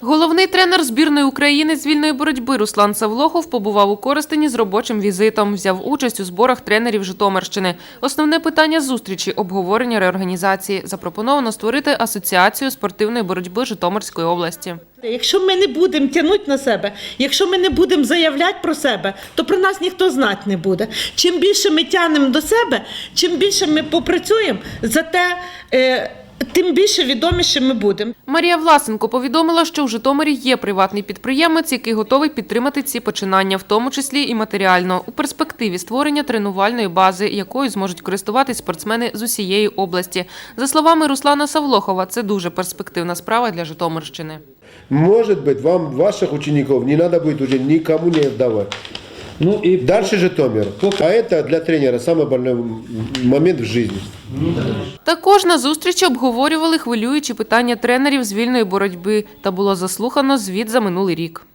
Головний тренер збірної України з вільної боротьби Руслан Савлохов побував у Коростені з робочим візитом. Взяв участь у зборах тренерів Житомирщини. Основне питання зустрічі обговорення реорганізації. Запропоновано створити асоціацію спортивної боротьби Житомирської області. Якщо ми не будемо тягнути на себе, якщо ми не будемо заявляти про себе, то про нас ніхто знати не буде. Чим більше ми тягнемо до себе, чим більше ми попрацюємо, зате е, тим більше відоміше ми будемо. Марія Власенко повідомила, що в Житомирі є приватний підприємець, який готовий підтримати ці починання, в тому числі і матеріально, у перспективі створення тренувальної бази, якою зможуть користуватись спортсмени з усієї області. За словами Руслана Савлохова, це дуже перспективна справа для Житомирщини. Может быть, вам ваших учеников не надо будет уже никому не отдавать. Ну и Дальше Житомир. А это для тренера самый больной момент в жизни. Також на зустрічі обговорювали хвилюючі питання тренерів з вільної боротьби та було заслухано звіт за минулий рік.